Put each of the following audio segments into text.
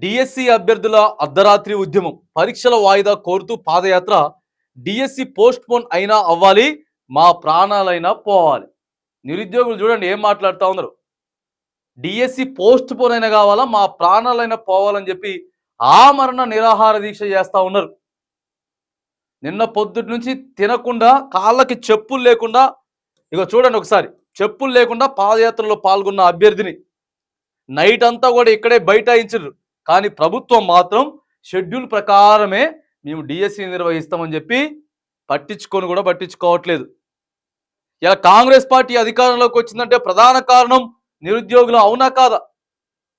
DSC అభ్యర్థుల అర్ధరాత్రి ఉద్యమం పరీక్షల వాయిదా కోరుతూ పాదయాత్ర. డిఎస్సి పోస్ట్ పోన్ అయినా అవ్వాలి మా ప్రాణాలైనా పోవాలి. నిరుద్యోగులు చూడండి ఏం మాట్లాడుతూ ఉన్నారు. డిఎస్సి పోస్ట్ పోన్ అయినా కావాలా మా ప్రాణాలైనా పోవాలని చెప్పి ఆమరణ నిరాహార దీక్ష చేస్తూ ఉన్నారు. నిన్న పొద్దుటి నుంచి తినకుండా కాళ్ళకి చెప్పులు లేకుండా ఇక చూడండి ఒకసారి చెప్పులు లేకుండా పాదయాత్రలో పాల్గొన్న అభ్యర్థిని. నైట్ అంతా కూడా ఇక్కడే బైఠాయించరు కానీ ప్రభుత్వం మాత్రం షెడ్యూల్ ప్రకారమే మేము డిఎస్సి నిర్వహిస్తామని చెప్పి పట్టించుకొని కూడా పట్టించుకోవట్లేదు. ఇలా కాంగ్రెస్ పార్టీ అధికారంలోకి వచ్చిందంటే ప్రధాన కారణం నిరుద్యోగులు అవునా కాదా?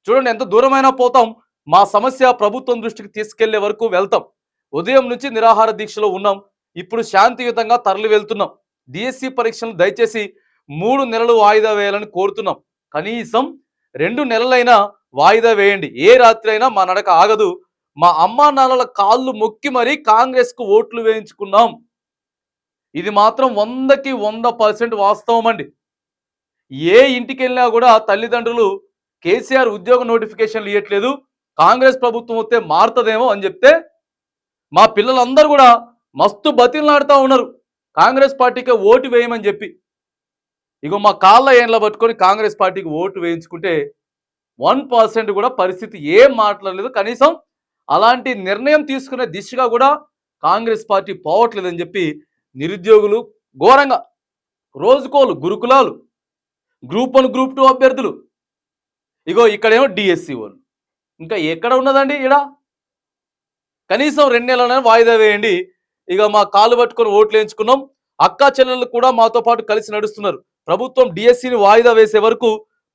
చూడండి ఎంత దూరమైనా పోతాం మా సమస్య ప్రభుత్వం దృష్టికి తీసుకెళ్ళే వరకు వెళ్తాం. ఉదయం నుంచి నిరాహార దీక్షలో ఉన్నాం ఇప్పుడు శాంతియుతంగా తరలి వెళ్తున్నాం. డిఎస్సి పరీక్షలు దయచేసి మూడు నెలలు వాయిదా వేయాలని కోరుతున్నాం. కనీసం రెండు నెలలైనా వాయిదా వేయండి. ఏ రాత్రి అయినా మా నడక ఆగదు. మా అమ్మా నాన్నల కాళ్ళు మొక్కి మరీ కాంగ్రెస్కు ఓట్లు వేయించుకున్నాం. ఇది మాత్రం వందకి వంద పర్సెంట్ వాస్తవం అండి. ఏ ఇంటికి వెళ్ళినా కూడా తల్లిదండ్రులు కేసీఆర్ ఉద్యోగ నోటిఫికేషన్లు ఇవ్వట్లేదు కాంగ్రెస్ ప్రభుత్వం వస్తే మారుతుందేమో అని చెప్తే మా పిల్లలందరూ కూడా మస్తు బతిలాడుతూ ఉన్నారు. కాంగ్రెస్ పార్టీకే ఓటు వేయమని చెప్పి. ఇగో మా కాళ్ళ ఏండ్ల పట్టుకొని కాంగ్రెస్ పార్టీకి ఓటు వేయించుకుంటే వన్ పర్సెంట్ కూడా పరిస్థితి ఏం మాట్లాడలేదు. కనీసం అలాంటి నిర్ణయం తీసుకునే దిశగా కూడా కాంగ్రెస్ పార్టీ పోవట్లేదని చెప్పి నిరుద్యోగులు ఘోరంగా రోజుకోలు గురుకులాలు గ్రూప్ వన్ గ్రూప్ టూ అభ్యర్థులు. ఇగో ఇక్కడేమో డిఎస్సి వాళ్ళు. ఇంకా ఎక్కడ ఉన్నదండి ఈడ? కనీసం రెండు నెలలైనా వాయిదా వేయండి. ఇక మా కాలు పట్టుకొని ఓట్లు వేయించుకున్నాం. అక్కా చెల్లెళ్ళు కూడా మాతో పాటు కలిసి నడుస్తున్నారు. ప్రభుత్వం డిఎస్సిని వాయిదా వేసే వరకు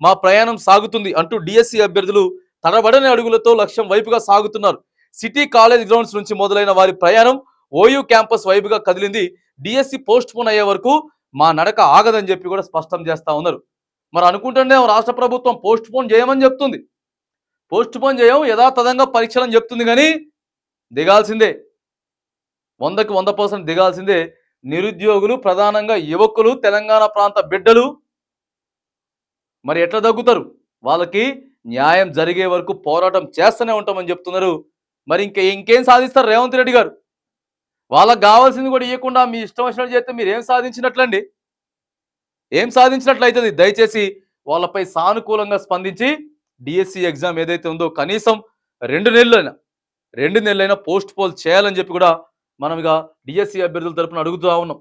మా ప్రయాణం సాగుతుంది అంటూ డిఎస్సి అభ్యర్థులు తడబడని అడుగులతో లక్ష్యం వైపుగా సాగుతున్నారు. సిటీ కాలేజ్ గ్రౌండ్స్ నుంచి మొదలైన వారి ప్రయాణం ఓయూ క్యాంపస్ వైపుగా కదిలింది. డిఎస్సి పోస్ట్ పోన్ అయ్యే వరకు మా నడక ఆగదని చెప్పి కూడా స్పష్టం చేస్తా ఉన్నారు. మరి అనుకుంటుండే రాష్ట్ర ప్రభుత్వం పోస్ట్ పోన్ చేయమని చెప్తుంది. పోస్ట్ పోన్ చేయం యథాతథంగా పరీక్షలని చెప్తుంది కానీ దిగాల్సిందే. వందకి వంద పర్సెంట్ దిగాల్సిందే. నిరుద్యోగులు ప్రధానంగా యువకులు తెలంగాణ ప్రాంత బిడ్డలు మరి ఎట్లా తగ్గుతారు? వాళ్ళకి న్యాయం జరిగే వరకు పోరాటం చేస్తూనే ఉంటామని చెప్తున్నారు. మరి ఇంకా ఇంకేం సాధిస్తారు రేవంత్ రెడ్డి గారు? వాళ్ళకి కావాల్సింది కూడా ఇవ్వకుండా మీ ఇష్టం వచ్చినట్టు చేస్తే మీరు ఏం సాధించినట్లండి? ఏం సాధించినట్లు అవుతుంది దయచేసి వాళ్ళపై సానుకూలంగా స్పందించి డిఎస్సి ఎగ్జామ్ ఏదైతే ఉందో కనీసం రెండు నెలలైనా రెండు నెలలైనా పోస్ట్ పోల్ చేయాలని చెప్పి కూడా మనం ఇక డిఎస్సి అభ్యర్థుల తరపున అడుగుతూ ఉన్నాం.